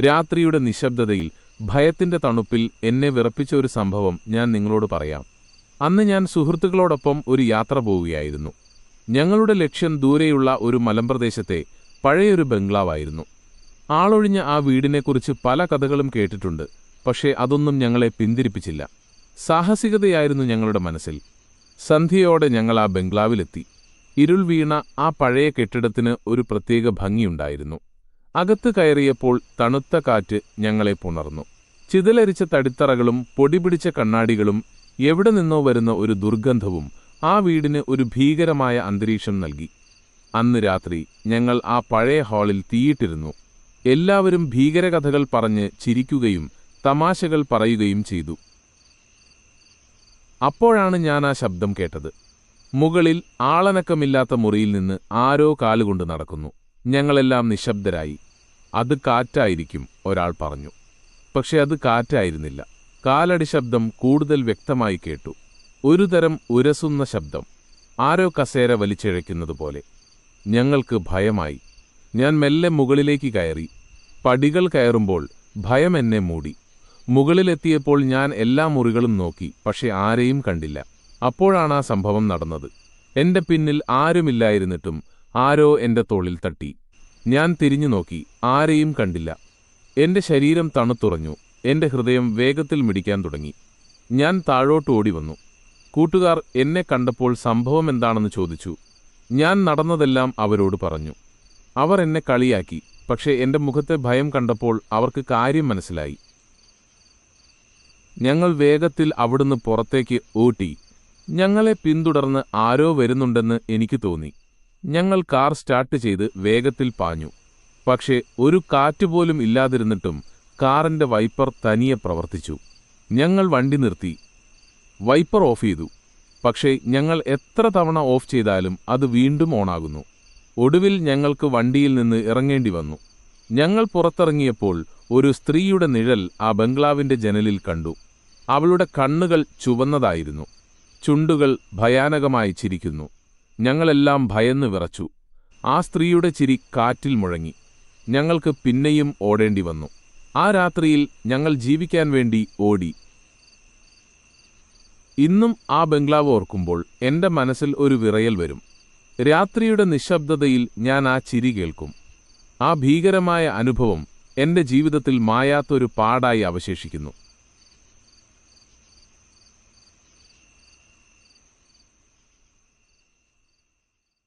രാത്രിയുടെ നിശബ്ദതയിൽ ഭയത്തിന്റെ തണുപ്പിൽ എന്നെ വിറപ്പിച്ച ഒരു സംഭവം ഞാൻ നിങ്ങളോട് പറയാം. അന്ന് ഞാൻ സുഹൃത്തുക്കളോടൊപ്പം ഒരു യാത്ര പോവുകയായിരുന്നു. ഞങ്ങളുടെ ലക്ഷ്യം ദൂരെയുള്ള ഒരു മലമ്പ്രദേശത്തെ പഴയൊരു ബംഗ്ലാവായിരുന്നു. ആളൊഴിഞ്ഞ ആ വീടിനെക്കുറിച്ച് പല കഥകളും കേട്ടിട്ടുണ്ട് പക്ഷേ അതൊന്നും ഞങ്ങളെ പിന്തിരിപ്പിച്ചില്ല. സാഹസികതയായിരുന്നു ഞങ്ങളുടെ മനസ്സിൽ. സന്ധ്യയോടെ ഞങ്ങൾ ആ ബംഗ്ലാവിലെത്തി. ഇരുൾ വീണ ആ പഴയ കെട്ടിടത്തിന് ഒരു പ്രത്യേക ഭംഗിയുണ്ടായിരുന്നു. അകത്ത് കയറിയപ്പോൾ തണുത്ത കാറ്റ് ഞങ്ങളെ പുണർന്നു. ചിതലരിച്ച തടിത്തറകളും പൊടിപിടിച്ച കണ്ണാടികളും എവിടെ നിന്നോ വരുന്ന ഒരു ദുർഗന്ധവും ആ വീടിന് ഒരു ഭീകരമായ അന്തരീക്ഷം നൽകി. അന്ന് രാത്രി ഞങ്ങൾ ആ പഴയ ഹാളിൽ തീയിട്ടിരുന്നു. എല്ലാവരും ഭീകരകഥകൾ പറഞ്ഞ് ചിരിക്കുകയും തമാശകൾ പറയുകയും ചെയ്തു. അപ്പോഴാണ് ഞാൻ ആ ശബ്ദം കേട്ടത്. മുകളിൽ ആളനക്കമില്ലാത്ത മുറിയിൽ നിന്ന് ആരോ കാലുകൊണ്ട് നടക്കുന്നു. ഞങ്ങളെല്ലാം നിശബ്ദരായി. അത് കാറ്റായിരിക്കും ഒരാൾ പറഞ്ഞു. പക്ഷെ അത് കാറ്റായിരുന്നില്ല. കാലടി ശബ്ദം കൂടുതൽ വ്യക്തമായി കേട്ടു. ഒരുതരം ഉരസുന്ന ശബ്ദം. ആരോ കസേര വലിച്ചിഴയ്ക്കുന്നതുപോലെ. ഞങ്ങൾക്ക് ഭയമായി. ഞാൻ മെല്ലെ മുകളിലേക്ക് കയറി. പടികൾ കയറുമ്പോൾ ഭയം എന്നെ മൂടി. മുകളിലെത്തിയപ്പോൾ ഞാൻ എല്ലാ മുറികളും നോക്കി പക്ഷെ ആരെയും കണ്ടില്ല. അപ്പോഴാണ് ആ സംഭവം നടന്നത്. എന്റെ പിന്നിൽ ആരുമില്ലായിരുന്നിട്ടും ആരോ എന്റെ തോളിൽ തട്ടി. ഞാൻ തിരിഞ്ഞു നോക്കി ആരെയും കണ്ടില്ല. എന്റെ ശരീരം തണുത്തുറഞ്ഞു എന്റെ ഹൃദയം വേഗത്തിൽ മിടിക്കാൻ തുടങ്ങി. ഞാൻ താഴോട്ട് ഓടി വന്നു കൂട്ടുകാർ എന്നെ കണ്ടപ്പോൾ സംഭവം എന്താണെന്ന് ചോദിച്ചു. ഞാൻ നടന്നതെല്ലാം അവരോട് പറഞ്ഞു. അവർ എന്നെ കളിയാക്കി പക്ഷേ എന്റെ മുഖത്തെ ഭയം കണ്ടപ്പോൾ അവർക്ക് കാര്യം മനസ്സിലായി. ഞങ്ങൾ വേഗത്തിൽ അവിടുന്ന് പുറത്തേക്ക് ഓട്ടി ഞങ്ങളെ പിന്തുടർന്ന് ആരോ വരുന്നുണ്ടെന്ന് എനിക്ക് തോന്നി. ഞങ്ങൾ കാർ സ്റ്റാർട്ട് ചെയ്ത് വേഗത്തിൽ പാഞ്ഞു. പക്ഷേ ഒരു കാറ്റുപോലും ഇല്ലാതിരുന്നിട്ടും കാറിന്റെ വൈപ്പർ തനിയെ പ്രവർത്തിച്ചു. ഞങ്ങൾ വണ്ടി നിർത്തി. വൈപ്പർ ഓഫ് ചെയ്തു. പക്ഷേ ഞങ്ങൾ എത്ര തവണ ഓഫ് ചെയ്താലും അത് വീണ്ടും ഓണാകുന്നു. ഒടുവിൽ ഞങ്ങൾക്ക് വണ്ടിയിൽ നിന്ന് ഇറങ്ങേണ്ടി വന്നു. ഞങ്ങൾ പുറത്തിറങ്ങിയപ്പോൾ ഒരു സ്ത്രീയുടെ നിഴൽ ആ ബംഗ്ലാവിന്റെ ജനലിൽ കണ്ടു. അവളുടെ കണ്ണുകൾ ചുവന്നതായിരുന്നു. ചുണ്ടുകൾ ഭയാനകമായി ചിരിക്കുന്നു. ഞങ്ങളെല്ലാം ഭയന്ന് വിറച്ചു. ആ സ്ത്രീയുടെ ചിരി കാറ്റിൽ മുഴങ്ങി. ഞങ്ങൾക്ക് പിന്നെയും ഓടേണ്ടി വന്നു. ആ രാത്രിയിൽ ഞങ്ങൾ ജീവിക്കാൻ വേണ്ടി ഓടി. ഇന്നും ആ ബംഗ്ലാവ് ഓർക്കുമ്പോൾ എന്റെ മനസ്സിൽ ഒരു വിറയൽ വരും. രാത്രിയുടെ നിശബ്ദതയിൽ ഞാൻ ആ ചിരി കേൾക്കും. ആ ഭീകരമായ അനുഭവം എന്റെ ജീവിതത്തിൽ മായാത്തൊരു പാടായി അവശേഷിക്കുന്നു.